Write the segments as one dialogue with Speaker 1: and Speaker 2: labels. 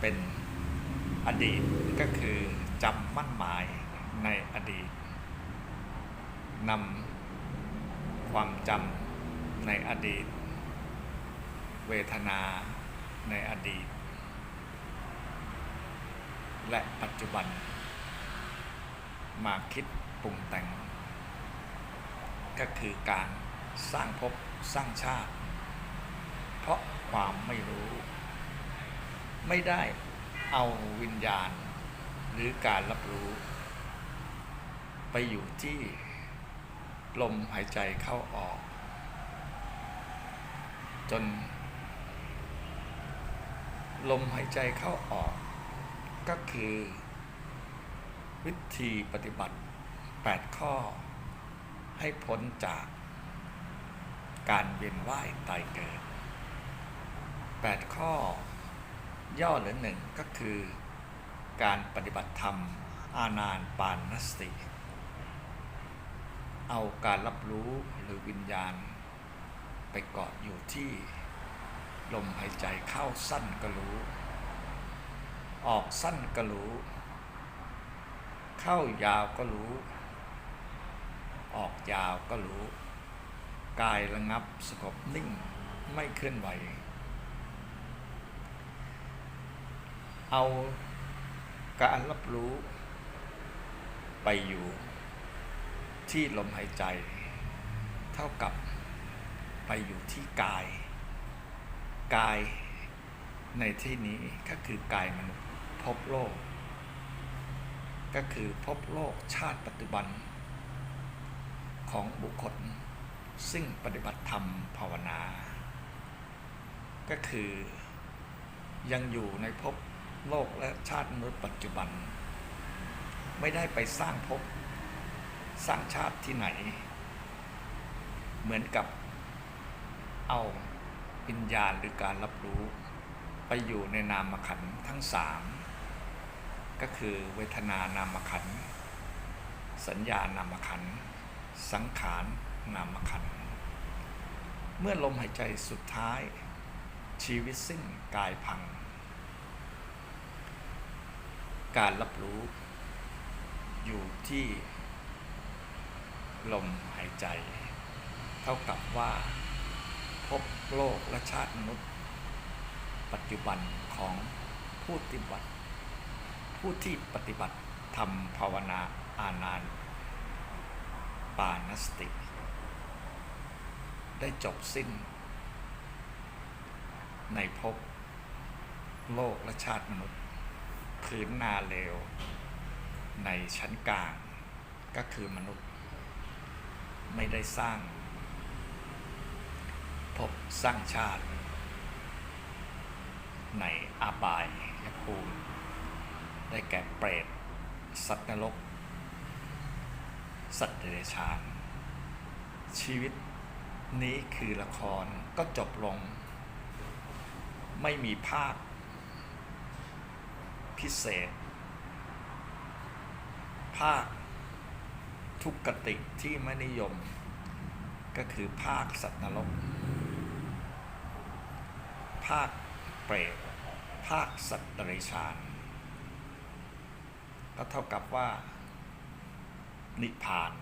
Speaker 1: เป็นอดีตก็คือจำมั่นหมายในอดีตนำความจำในอดีต เวทนาในอดีต และปัจจุบัน มาคิดปรุงแต่ง ก็คือการสร้างภพสร้างชาติ เพราะความไม่รู้ ไม่ได้เอาวิญญาณ หรือการรับรู้ ไปอยู่ที่ลมหายใจเข้าออก จน ลมหายใจเข้าออก ก็คือ วิธีปฏิบัติ 8 ข้อ ให้พ้นจากการเวียนว่ายตายเกิด 8 ข้อ ย่อเหลือหนึ่งก็คือการปฏิบัติธรรม อาณานปานนสติ เอาการรับรู้หรือวิญญาณ ไปเกาะอยู่ที่ลมหายใจเข้าสั้นก็รู้ ออกสั้นก็รู้ เข้ายาวก็รู้ ออกยาวก็รู้ กายระงับสงบนิ่งไม่เคลื่อนไหว เอาการรับรู้ไปอยู่ที่ลมหายใจ เท่ากับไปอยู่ที่กาย กายในที่นี้ก็คือกายมนุษย์พบโลก ก็คือพบโลกชาติปัจจุบัน ของบุคคล ซึ่งปฏิบัติธรรมภาวนา ก็คือยังอยู่ในภพ โลกและชาติมนุษย์ปัจจุบัน ไม่ได้ไปสร้างภพสร้างชาติที่ไหน เหมือนกับเอาวิญญาณหรือการรับรู้ ไปอยู่ในนามขันทั้งสามก็คือเวทนานามขัน สัญญานามขัน สังขารนามขัน เมื่อลมหายใจสุดท้าย ชีวิตสิ้นกายพัง การรับรู้อยู่ที่ลมหายใจ เท่ากับว่าพบโลกและชาติมนุษย์ ปัจจุบันของผู้ปฏิบัติ ผู้ที่ปฏิบัติทำภาวนาอานานปานสติ ได้จบสิ้น ในภพโลกและชาติมนุษย์ พื้นนาเลว ในชั้นกลาง ก็คือมนุษย์ ไม่ได้สร้างภพสร้างชาติ ในอาบายยภูมิ ได้แก่เปรต สัตว์นรก สัตว์เดรัจฉาน ชีวิตนี้คือละครก็จบลง ไม่มีภาค พิเศษ ภาคทุกกติที่ไม่นิยม ก็คือภาคสัตว์นรก ภาคเปรต ภาคสัตว์เรัจฉานก็เท่ากับว่า นิพพาน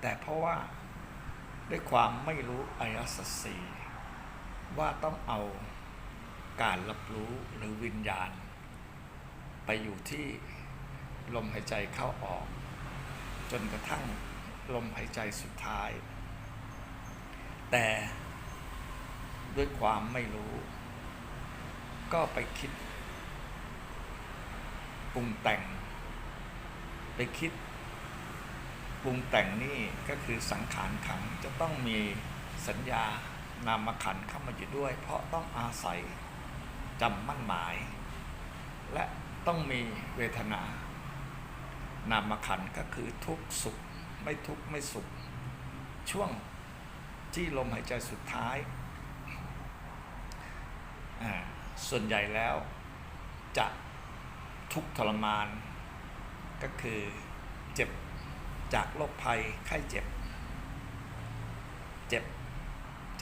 Speaker 1: แต่เพราะว่าด้วยความไม่รู้อริยสัจสีว่าต้องเอาการรับรู้หรือวิญญาณ ไปอยู่ที่ลมหายใจเข้าออก จนกระทั่งลมหายใจสุดท้าย แต่ด้วยความไม่รู้ ก็ไปคิดปรุงแต่ง ไปคิดปรุงแต่งนี่ก็คือสังขารขันจะต้องมีสัญญานามขันเข้ามาอยู่ด้วย เพราะต้องอาศัยจำมั่นหมาย และ ต้องมีเวทนา นามขันก็คือทุกข์สุขไม่ทุกข์ไม่สุข ช่วงที่ลมหายใจสุดท้าย ส่วนใหญ่แล้วจะทุกข์ทรมาน ก็คือเจ็บจากโรคภัยไข้เจ็บ เจ็บ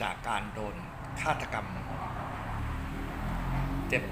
Speaker 1: จากการโดนฆาตกรรม เจ็บ